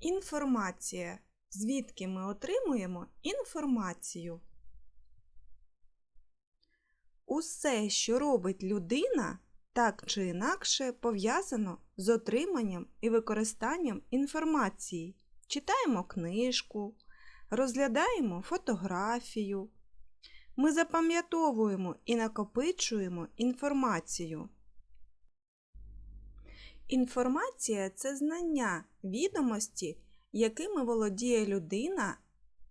Інформація. Звідки ми отримуємо інформацію? Усе, що робить людина, так чи інакше пов'язано з отриманням і використанням інформації. Читаємо книжку, розглядаємо фотографію. Ми запам'ятовуємо і накопичуємо інформацію. Інформація це знання, відомості, якими володіє людина,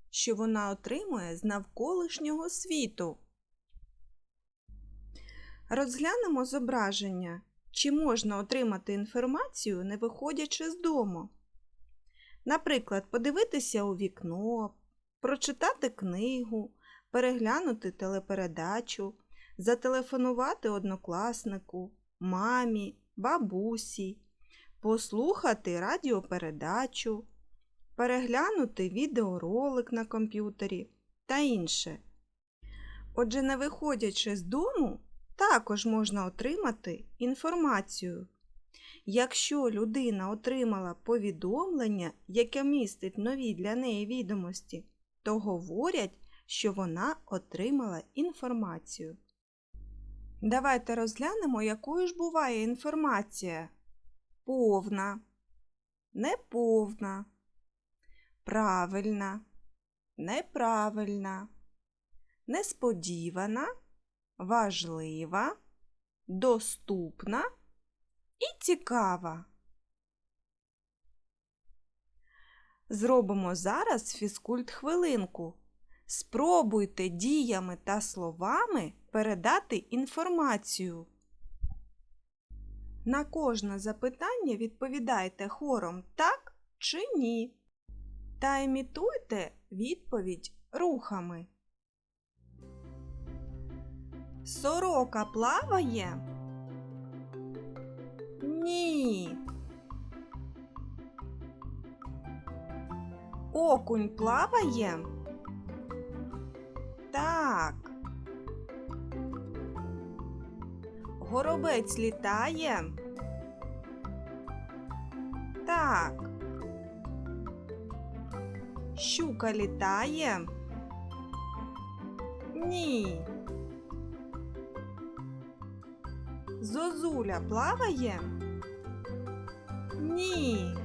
що вона отримує з навколишнього світу. Розглянемо зображення, чи можна отримати інформацію, не виходячи з дому. Наприклад, подивитися у вікно, прочитати книгу, переглянути телепередачу, зателефонувати однокласнику, мамі, бабусі, послухати радіопередачу, переглянути відеоролик на комп'ютері та інше. Отже, не виходячи з дому, також можна отримати інформацію. Якщо людина отримала повідомлення, яке містить нові для неї відомості, то говорять, що вона отримала інформацію. Давайте розглянемо, якою ж буває інформація. Повна, неповна, правильна, неправильна, несподівана, важлива, доступна. І цікава. Зробимо зараз фізкульт хвилинку. Спробуйте діями та словами передати інформацію. На кожне запитання відповідайте хором так чи ні. Та імітуйте відповідь рухами. Сорока плаває? Ні. Окунь плаває? Так. Горобець літає? Так. Щука літає? Ні. Зозуля плаває? Ні.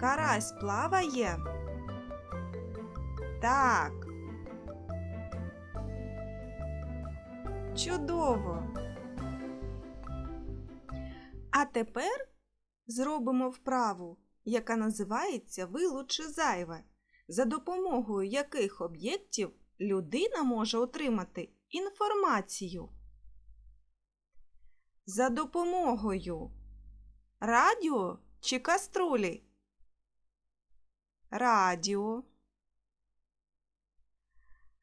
Карась плаває? Так. Чудово. А тепер зробимо вправу, яка називається Вилучи зайве, за допомогою яких об'єктів людина може отримати інформацію. За допомогою радіо чи каструлі? Радіо.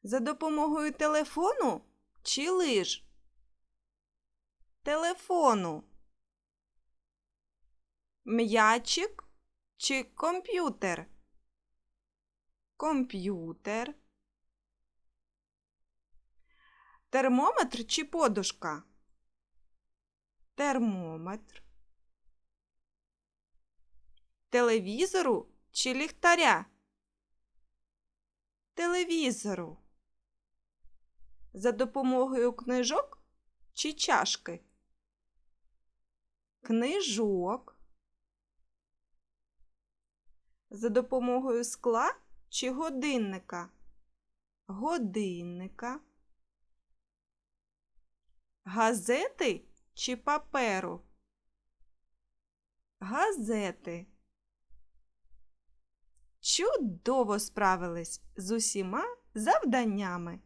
За допомогою телефону чи лиж? Телефону. М'ячик чи комп'ютер? Комп'ютер. Термометр чи подушка? Термометр. Телевізору чи ліхтаря? Телевізору. За допомогою книжок чи чашки? Книжок. За допомогою скла чи годинника? Годинника. Газети чи паперу? Газети. Чудово справились з усіма завданнями.